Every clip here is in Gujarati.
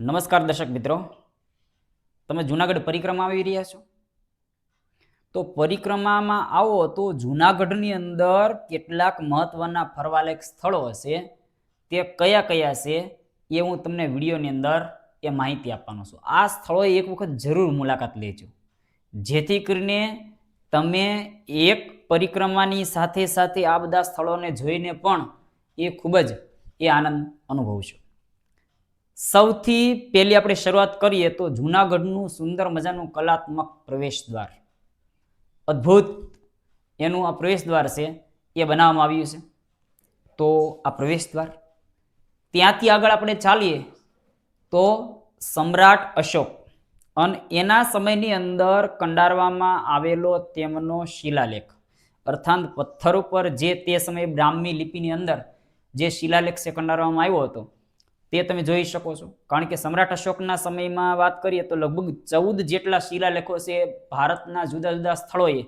નમસ્કાર દર્શક મિત્રો. તમે જુનાગઢ પરિક્રમા આવી રહ્યા છો? તો પરિક્રમામાં આવો તો જુનાગઢની અંદર કેટલાક મહત્વના ફરવાલાયક સ્થળો હશે. તે કયા કયા છે એ હું તમને વિડીયોની અંદર એ માહિતી આપવાનો છું. આ સ્થળોએ એક વખત જરૂર મુલાકાત લેજો. જેથી કરીને તમે એક પરિક્રમાની સાથે સાથે આ બધા સ્થળોને જોઈને પણ એ ખૂબ જ એ આનંદ અનુભવશો. સૌથી પહેલી આપણે શરૂઆત કરીએ તો જૂનાગઢનું સુંદર મજાનું કલાત્મક પ્રવેશ દ્વાર અદ્ભુત એનું આ પ્રવેશ દ્વાર છે, એ બનાવવામાં આવ્યું છે. તો આ પ્રવેશ દ્વાર ત્યાંથી આગળ આપણે ચાલીએ તો સમ્રાટ અશોક અને એના સમયની અંદર કંડારવામાં આવેલો તેમનો શિલાલેખ, અર્થાત પથ્થર ઉપર જે તે સમયે બ્રાહ્મી લિપિની અંદર જે શિલાલેખ છે, કંડારવામાં આવ્યો હતો તે તમે જોઈ શકો છો. કારણ કે સમ્રાટ અશોકના સમયમાં વાત કરીએ તો લગભગ ચૌદ જેટલા શિલાલેખો છે ભારતના જુદા જુદા સ્થળોએ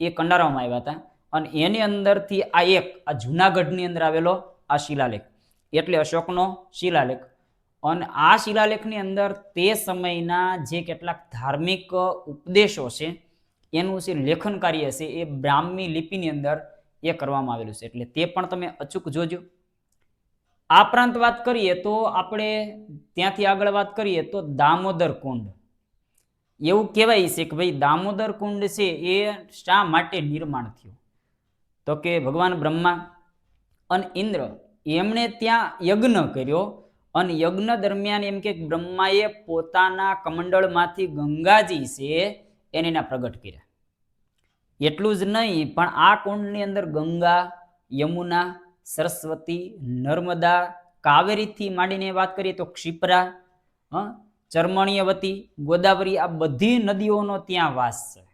એ કંડારવામાં આવ્યા હતા. અને એની અંદરથી આ એક, આ જૂનાગઢની અંદર આવેલો આ શિલાલેખ. એટલે અશોકનો શિલાલેખ. અને આ શિલાલેખની અંદર તે સમયના જે કેટલાક ધાર્મિક ઉપદેશો છે, એનું જે લેખન કાર્ય છે એ બ્રાહ્મી લિપિની અંદર એ કરવામાં આવેલું છે. એટલે તે પણ તમે અચૂક જોજો. આ પ્રાંત વાત કરીએ તો આપણે ત્યાંથી આગળ વાત કરીએ તો દામોદર કુંડ. એવું કહેવાય છે કે ભાઈ દામોદર કુંડ છે એ શા માટે નિર્માણ થયું? તો કે ભગવાન બ્રહ્મા અને ઇન્દ્ર એમણે ત્યાં યજ્ઞ કર્યો અને યજ્ઞ દરમિયાન એમ કે બ્રહ્માએ પોતાના કમંડળમાંથી ગંગાજી છે એને એના પ્રગટ કર્યા. એટલું જ નહીં, પણ આ કુંડની અંદર ગંગા, યમુના સરસ્વતી, નર્મદા, કાવેરીથી માંડીને વાત કરીએ તો ક્ષિપ્રા, હં, ચર્મણીયવતી, ગોદાવરી આ બધી નદીઓનો ત્યાં વાસ છે.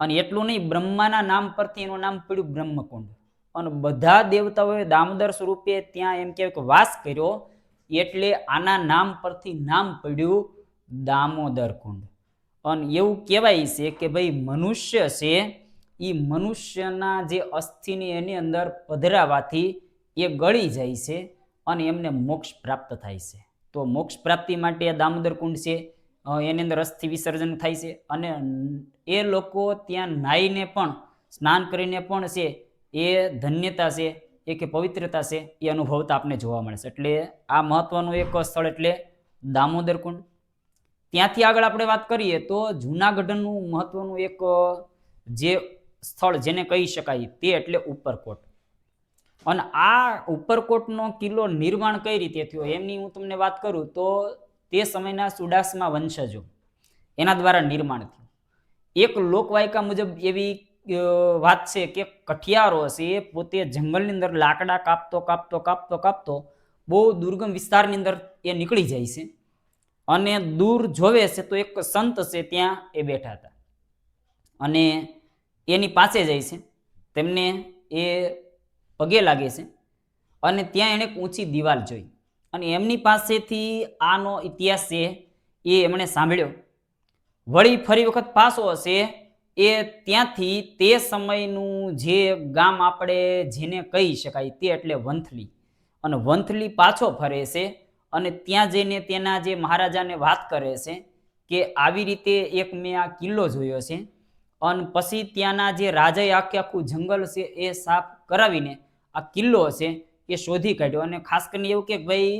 અને એટલું નહીં, બ્રહ્માના નામ પરથી એનું નામ પડ્યું બ્રહ્મકુંડ. અને બધા દેવતાઓએ દામોદર સ્વરૂપે ત્યાં એમ કહેવાય કે વાસ કર્યો, એટલે આના નામ પરથી નામ પડ્યું દામોદર કુંડ. અને એવું કહેવાય છે કે ભાઈ મનુષ્ય છે એ મનુષ્યના જે અસ્થિની એની અંદર પધરાવાથી એ ગળી જાય છે અને એમને મોક્ષ પ્રાપ્ત થાય છે. તો મોક્ષ પ્રાપ્તિ માટે દામોદર કુંડ છે એની અંદર અસ્થિ વિસર્જન થાય છે અને એ લોકો ત્યાં નાહીને પણ, સ્નાન કરીને પણ છે, એ ધન્યતા છે, એ કે પવિત્રતા છે, એ અનુભવતા આપને જોવા મળે છે. એટલે આ મહત્વનું એક સ્થળ એટલે દામોદર કુંડ. ત્યાંથી આગળ આપણે વાત કરીએ તો જૂનાગઢનું મહત્વનું એક જે સ્થળ જેને કહી શકાય તે એટલે ઉપરકોટ. અને આ ઉપરકોટનો કિલ્લો નિર્માણ કઈ રીતે થયો એમની હું તમને વાત કરું તો તે સમયના સુડાસમાં વંશજો એના દ્વારા નિર્માણ થયું. એક લોકવાયકા મુજબ એવી વાત છે કે કઠિયારો હશે એ પોતે જંગલની અંદર લાકડા કાપતો કાપતો કાપતો કાપતો બહુ દુર્ગમ વિસ્તારની અંદર એ નીકળી જાય છે અને દૂર જોવે છે તો એક સંત છે ત્યાં એ બેઠા હતા. અને એની પાસે જાય છે. તેમને એ પગે લાગે છે અને ત્યાં એણે ઊંચી દિવાલ જોઈ. અને એમની પાસેથી આનો ઇતિહાસ છે એ એમણે સાંભળ્યો. વળી ફરી વખત પાછો હશે એ ત્યાંથી તે સમયનું જે ગામ આપણે જેને કહી શકાય તે એટલે વંથલી. અને વંથલી પાછો ફરે છે અને ત્યાં જઈને તેના જે મહારાજાને વાત કરે છે કે આવી રીતે એક મેં આ કિલ્લો જોયો છે. અને પછી ત્યાંના જે રાજાએ આખે આખું જંગલ છે એ સાફ કરાવીને આ કિલ્લો છે એ શોધી કાઢ્યો. અને ખાસ કરીને એવું કે ભાઈ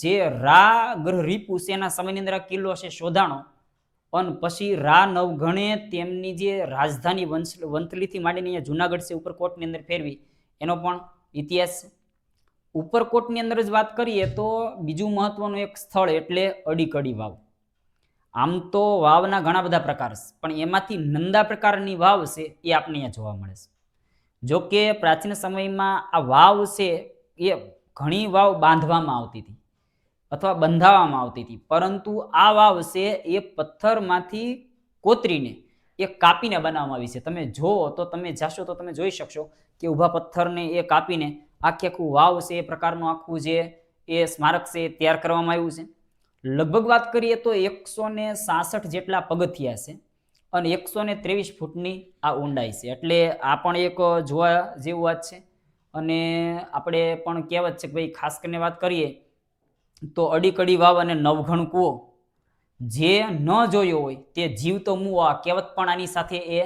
જે રા ગ્રહ રીપુ છે એના સમયની અંદર આ કિલ્લો છે શોધાણો. અને પછી રા નવઘણે તેમની જે રાજધાની વંશ, વંથલીથી માંડીને અહીંયા જુનાગઢ છે, ઉપરકોટની અંદર ફેરવી. એનો પણ ઇતિહાસ. ઉપરકોટની અંદર જ વાત કરીએ તો બીજું મહત્વનું એક સ્થળ એટલે અડીકડી વાવ. આમ તો વાવના ઘણા બધા પ્રકાર છે, પણ એમાંથી નંદા પ્રકારની વાવ છે એ આપણને અહીંયા જોવા મળે છે. જો કે પ્રાચીન સમયમાં આ વાવ છે એ ઘણી વાવ બાંધવામાં આવતી હતી અથવા બંધાવવામાં આવતી હતી, પરંતુ આ વાવ છે એ પથ્થરમાંથી કોતરીને એ કાપીને બનાવવામાં આવી છે. તમે જુઓ તો તમે જાશો તો તમે જોઈ શકશો કે ઊભા પથ્થરને એ કાપીને આખે આખું વાવ છે એ પ્રકારનું આખું જે એ સ્મારક છે એ તૈયાર કરવામાં આવ્યું છે. લગભગ વાત કરીએ તો એકસો ને સાસઠ જેટલા પગથિયા છે અને એકસો ને ત્રેવીસ ફૂટની આ ઊંડાઈ છે. એટલે આ પણ એક જોવા જેવું વાત છે. અને આપણે પણ કહેવત છે કે ભાઈ, ખાસ કરીને વાત કરીએ તો અડીકડી વાવ અને નવઘણ કૂવો, જે ન જોયો હોય તે જીવ તો આ કહેવત પણ આની સાથે એ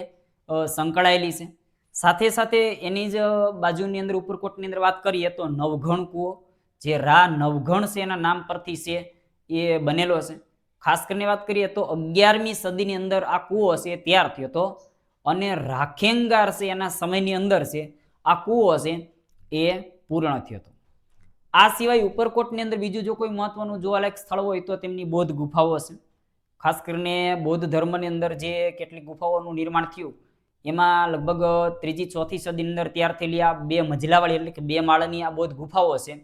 સંકળાયેલી છે. સાથે સાથે એની જ બાજુની અંદર, ઉપરકોટની અંદર વાત કરીએ તો નવઘણ કૂવો, જે રા નવઘણ છે એના નામ પરથી છે. એ બનેલો છે ખાસ કરીને વાત કરીએ તો અગિયારમી સદીની અંદર આ કૂવો છે તૈયાર થયો હતો અને રાખેંગાર છે એના સમયની અંદર છે આ કૂવો છે એ પૂર્ણ થયો હતો. આ સિવાય ઉપરકોટની અંદર બીજું જો કોઈ મહત્વનું જોવાલાયક સ્થળ હોય તો તેમની બૌદ્ધ ગુફાઓ છે ખાસ કરીને બૌદ્ધ ધર્મની અંદર જે કેટલીક ગુફાઓનું નિર્માણ થયું, એમાં લગભગ ત્રીજી ચોથી સદીની અંદર તૈયાર થયેલી આ બે મજલાવાળી એટલે કે બે માળની આ બૌદ્ધ ગુફાઓ છે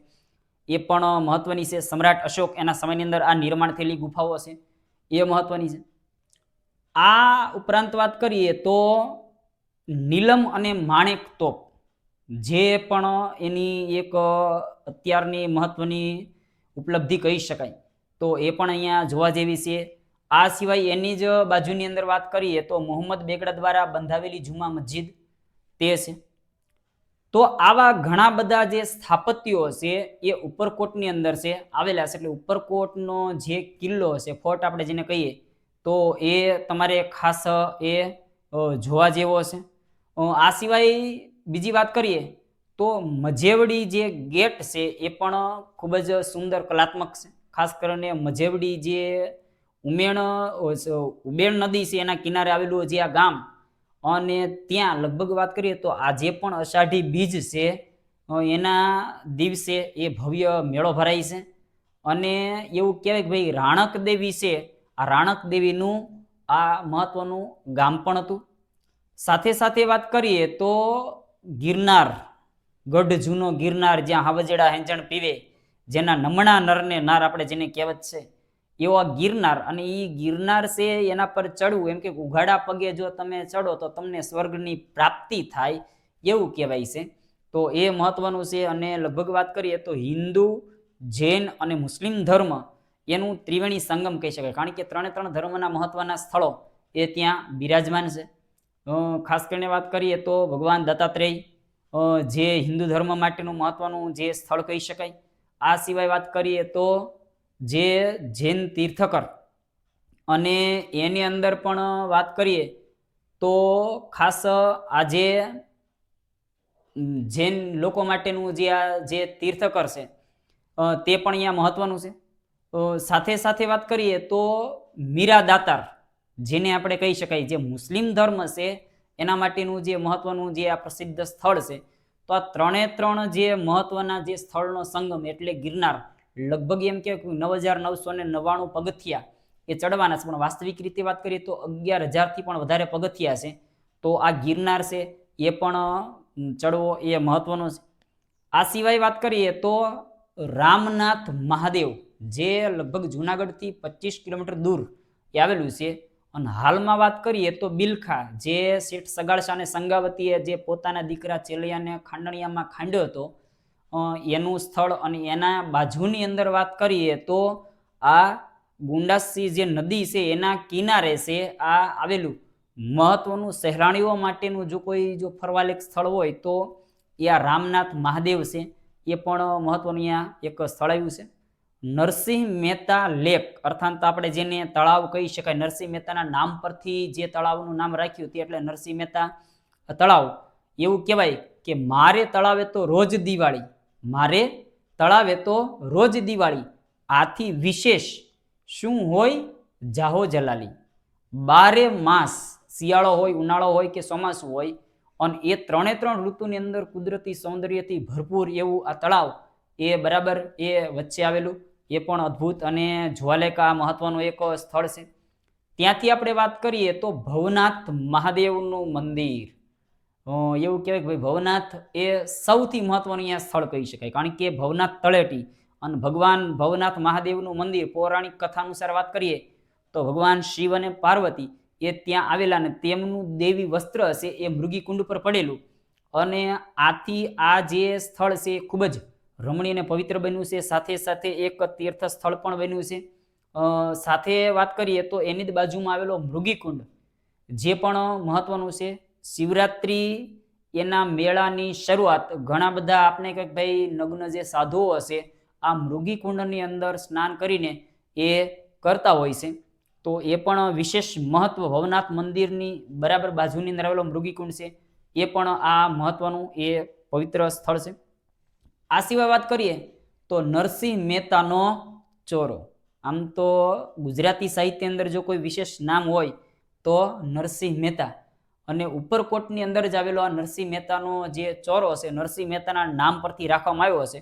એ પણ મહત્વની છે. સમ્રાટ અશોક એના સમયની અંદર આ નિર્માણ થયેલી ગુફાઓ છે એ મહત્વની છે. આ ઉપરાંત વાત કરીએ તો નીલમ અને માણેક તોપ, જે પણ એની એક અત્યારની મહત્વની ઉપલબ્ધિ કહી શકાય. તો એ પણ અહીંયા જોવા જેવી છે. આ સિવાય એની જ બાજુની અંદર વાત કરીએ તો મોહમ્મદ બેગડા દ્વારા બંધાવેલી જુમા મસ્જિદ તે છે. તો આવા ઘણા બધા જે સ્થાપત્યો છે એ ઉપરકોટની અંદર છે, આવેલા છે. એટલે ઉપરકોટનો જે કિલ્લો છે ફોર્ટ આપણે જેને કહીએ, તો એ તમારે ખાસ, એ જોવા જેવો છે આ સિવાય બીજી વાત કરીએ, તો મજેવડી જે ગેટ છે, એ પણ ખૂબ જ સુંદર કલાત્મક છે. ખાસ કરીને મજેવડી જે ઉમેણ ઉબેણ નદી છે, એના કિનારે આવેલું જે આ ગામ અને ત્યાં લગભગ વાત કરીએ તો આજે પણ અષાઢી બીજ છે એના દિવસે એ ભવ્ય મેળો ભરાય છે. અને એવું કહેવાય કે ભાઈ રાણક દેવી છે, આ રાણક દેવીનું આ મહત્વનું ગામ પણ હતું. સાથે સાથે વાત કરીએ તો ગિરનાર ગઢ જૂનો ગિરનાર જ્યાં હાવજેડા હેંચણ પીવે, જેના નમણા નરને નાર આપણે જેને કહેવત છે એવો ગિરનાર અને એ ગિરનાર છે એના પર ચડવું, એમ કે ઉઘાડા પગે જો તમે ચડો તો તમને સ્વર્ગની પ્રાપ્તિ થાય એવું કહેવાય છે. તો એ મહત્વનું છે અને લગભગ વાત કરીએ તો હિન્દુ, જૈન અને મુસ્લિમ ધર્મ એનું ત્રિવેણી સંગમ કહી શકાય. કારણ કે ત્રણે ત્રણ ધર્મના મહત્વના સ્થળો એ ત્યાં બિરાજમાન છે. ખાસ કરીને વાત કરીએ તો ભગવાન દત્તાત્રેય જે હિન્દુ ધર્મ માટેનું મહત્વનું જે સ્થળ કહી શકાય. આ સિવાય વાત કરીએ તો જે જૈન તીર્થકર. અને એની અંદર પણ વાત કરીએ તો ખાસ આજે જૈન લોકો માટેનું જે આ જે તીર્થકર છે તે પણ અહીંયા મહત્વનું છે. સાથે સાથે વાત કરીએ તો મીરા દાતાર, જેને આપણે કહી શકાય જે મુસ્લિમ ધર્મ છે, એના માટેનું જે મહત્વનું જે આ પ્રસિદ્ધ સ્થળ છે. તો આ ત્રણે ત્રણ જે મહત્વના જે સ્થળનો સંગમ એટલે ગિરનાર લગભગ એમ કે નવ હજાર નવસો ને નવ્વાણું પગથિયા એ ચડવાના છે. પણ વાસ્તવિક રીતે વાત કરીએ તો અગિયાર હજારથી પણ વધારે પગથિયા છે. તો આ ગિરનાર છે, એ પણ ચડવો એ મહત્વનો છે. આ સિવાય વાત કરીએ તો રામનાથ મહાદેવ, જે લગભગ જુનાગઢથી પચીસ કિલોમીટર દૂર એ આવેલું છે. અને હાલમાં વાત કરીએ તો બિલખા, જે શેઠ સગાળશાને સંગાવતીએ જે પોતાના દીકરા ચેલિયાને ખાંડણિયામાં ખાંડ્યો હતો એનું સ્થળ અને એના બાજુની અંદર વાત કરીએ તો આ ગુંડાસી જે નદી છે, એના કિનારે છે, આ આવેલું મહત્વનું સહેલાણીઓ માટેનું જો કોઈ જો ફરવાલાયક સ્થળ હોય તો એ આ રામનાથ મહાદેવ છે, એ પણ મહત્વનું અહીંયા એક સ્થળ આવ્યું છે. નરસિંહ મહેતા લેક, અર્થાત આપણે જેને તળાવ કહી શકાય, નરસિંહ મહેતાના નામ પરથી જે તળાવનું નામ રાખ્યું તે એટલે નરસિંહ મહેતા તળાવ. એવું કહેવાય કે મારે તળાવે તો રોજ દિવાળી. મારે તળાવે તો રોજ દિવાળી, આથી વિશેષ શું હોય? જાહો જલાલી. બારે માસ શિયાળો હોય, ઉનાળો હોય કે ચોમાસું હોય, અને એ ત્રણે ત્રણ ઋતુની અંદર કુદરતી સૌંદર્યથી ભરપૂર એવું આ તળાવ એ બરાબર એ વચ્ચે આવેલું. એ પણ અદ્ભુત અને જોવાલાયક આ મહત્વનું એક સ્થળ છે. ત્યાંથી આપણે વાત કરીએ તો ભવનાથ મહાદેવનું મંદિર. એવું કહેવાય કે ભાઈ ભવનાથ એ સૌથી મહત્વનું અહીંયા સ્થળ કહી શકાય. કારણ કે ભવનાથ તળેટી અને ભગવાન ભવનાથ મહાદેવનું મંદિર પૌરાણિક કથા અનુસાર વાત કરીએ તો ભગવાન શિવ અને પાર્વતી એ ત્યાં આવેલા અને તેમનું દેવી વસ્ત્ર છે એ મૃગીકુંડ પર પડેલું. અને આથી આ જે સ્થળ છે એ ખૂબ જ રમણીય અને પવિત્ર બન્યું છે. સાથે સાથે એક તીર્થ સ્થળ પણ બન્યું છે. સાથે વાત કરીએ તો એની જ બાજુમાં આવેલો મૃગીકુંડ જે પણ મહત્વનું છે શિવરાત્રિ એના મેળાની શરૂઆત ઘણા બધા આપણે કંઈક ભાઈ નગ્ન જે સાધુઓ હશે, આ મૃગી કુંડની અંદર સ્નાન કરીને એ કરતા હોય છે. તો એ પણ વિશેષ મહત્વ, ભવનાથ મંદિરની બરાબર બાજુની અંદર આવેલો મૃગી કુંડ છે, એ પણ આ મહત્વનું એ પવિત્ર સ્થળ છે. આ સિવાય વાત કરીએ તો નરસિંહ મહેતાનો ચોરો. આમ તો ગુજરાતી સાહિત્ય અંદર જો કોઈ વિશેષ નામ હોય તો નરસિંહ મહેતા. અને ઉપરકોટની અંદર જ આવેલો આ નરસિંહ મહેતાનો જે ચોરો છે નરસિંહ મહેતાના નામ પરથી રાખવામાં આવ્યો છે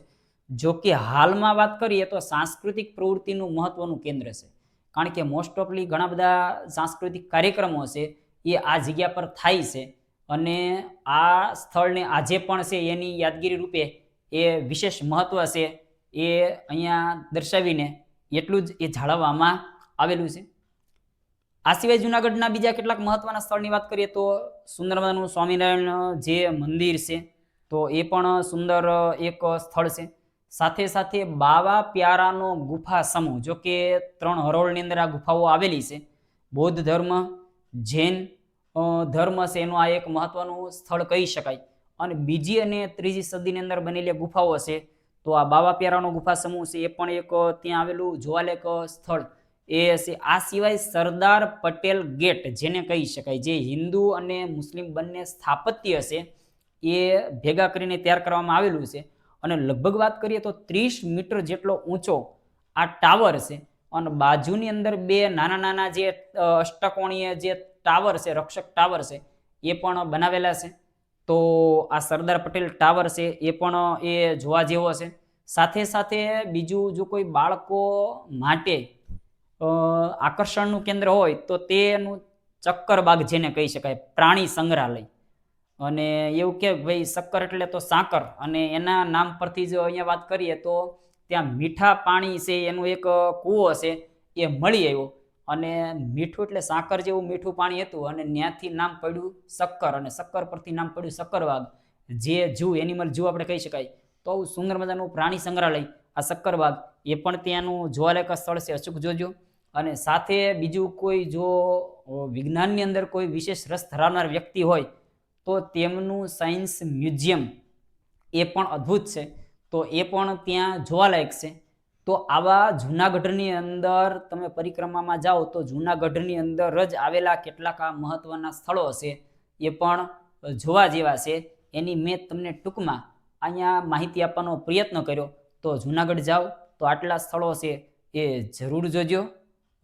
જો કે હાલમાં વાત કરીએ તો સાંસ્કૃતિક પ્રવૃત્તિનું મહત્વનું કેન્દ્ર છે. કારણ કે મોસ્ટ ઓફલી ઘણા બધા સાંસ્કૃતિક કાર્યક્રમો છે, એ આ જગ્યા પર થાય છે. અને આ સ્થળને આજે પણ છે એની યાદગીરી રૂપે એ વિશેષ મહત્વ છે એ અહીંયા દર્શાવીને એટલું જ એ જાળવવામાં આવેલું છે. આ સિવાય જુનાગઢના બીજા કેટલાક મહત્વના સ્થળની વાત કરીએ તો સુંદર સ્વામિનારાયણ જે મંદિર છે, તો એ પણ સુંદર એક સ્થળ છે. સાથે સાથે બાવા પ્યારાનો ગુફા સમૂહ, જો કે ત્રણ હરોળની અંદર આ ગુફાઓ આવેલી છે. બૌદ્ધ ધર્મ, જૈન ધર્મ છે, એનું આ એક મહત્વનું સ્થળ કહી શકાય. અને બીજી અને ત્રીજી સદીની અંદર બનેલી ગુફાઓ છે, તો આ બાવા પ્યારાનો ગુફા સમૂહ છે, એ પણ એક ત્યાં આવેલું જોવાલાયક સ્થળ. એ હશે. આ સિવાય સરદાર પટેલ ગેટ જેને કહી શકાય, જે હિન્દુ અને મુસ્લિમ બંને સ્થાપત્ય છે એ ભેગા કરીને તૈયાર કરવામાં આવેલું છે. અને લગભગ વાત કરીએ તો ત્રીસ મીટર જેટલો ઊંચો આ ટાવર છે અને બાજુની અંદર બે નાના નાના જે અષ્ટકોણીય જે ટાવર છે, રક્ષક ટાવર છે, એ પણ બનાવેલા છે. તો આ સરદાર પટેલ ટાવર છે, એ પણ, એ જોવા જેવો છે સાથે સાથે બીજું જો કોઈ બાળકો માટે આકર્ષણનું કેન્દ્ર હોય તો તેનું ચક્કરબાગ જેને કહી શકાય, પ્રાણી સંગ્રહાલય. અને એવું કે ભાઈ શક્કર એટલે તો સાકર. અને એના નામ પરથી જો અહીંયા વાત કરીએ તો ત્યાં મીઠા પાણી છે, એનું એક કૂવો છે, એ મળી આવ્યો. અને મીઠું એટલે સાકર જેવું મીઠું પાણી હતું અને ત્યાંથી નામ પડ્યું શક્કર. અને શક્કર પરથી નામ પડ્યું શક્કરબાગ જે જૂ એનિમલ જૂ આપણે કહી શકાય. તો સુંદર મજાનું પ્રાણી સંગ્રહાલય, આ શક્કરબાગ એ પણ ત્યાંનું જોવાલાયક સ્થળ છે. અચૂક જોજો. અને સાથે બીજું કોઈ જો વિજ્ઞાનની અંદર કોઈ વિશેષ રસ ધરાવનાર વ્યક્તિ હોય, તો તેમનું સાયન્સ મ્યુઝિયમ એ પણ અદ્ભુત છે. તો એ પણ ત્યાં જોવાલાયક છે. તો આવા જૂનાગઢની અંદર તમે પરિક્રમામાં જાઓ, તો જૂનાગઢની અંદર જ આવેલા કેટલાક આ મહત્વના સ્થળો છે એ પણ જોવા જેવા છે. એની મેં તમને ટૂંકમાં અહીંયા માહિતી આપવાનો પ્રયત્ન કર્યો. તો જૂનાગઢ જાઓ, તો આટલા સ્થળો છે એ જરૂર જોજો.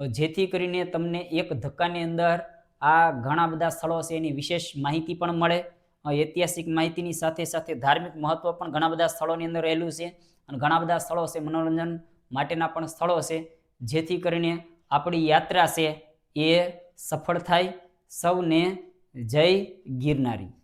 જેથી કરીને તમને એક ધક્કાની અંદર આ ઘણા બધા સ્થળો છે એની વિશેષ માહિતી પણ મળે. ઐતિહાસિક માહિતીની સાથે સાથે ધાર્મિક મહત્વ પણ ઘણા બધા સ્થળોની અંદર રહેલું છે અને ઘણા બધા સ્થળો છે મનોરંજન માટેના પણ સ્થળો છે. જેથી કરીને આપણી યાત્રા છે એ સફળ થાય. સૌને જય ગિરનારી.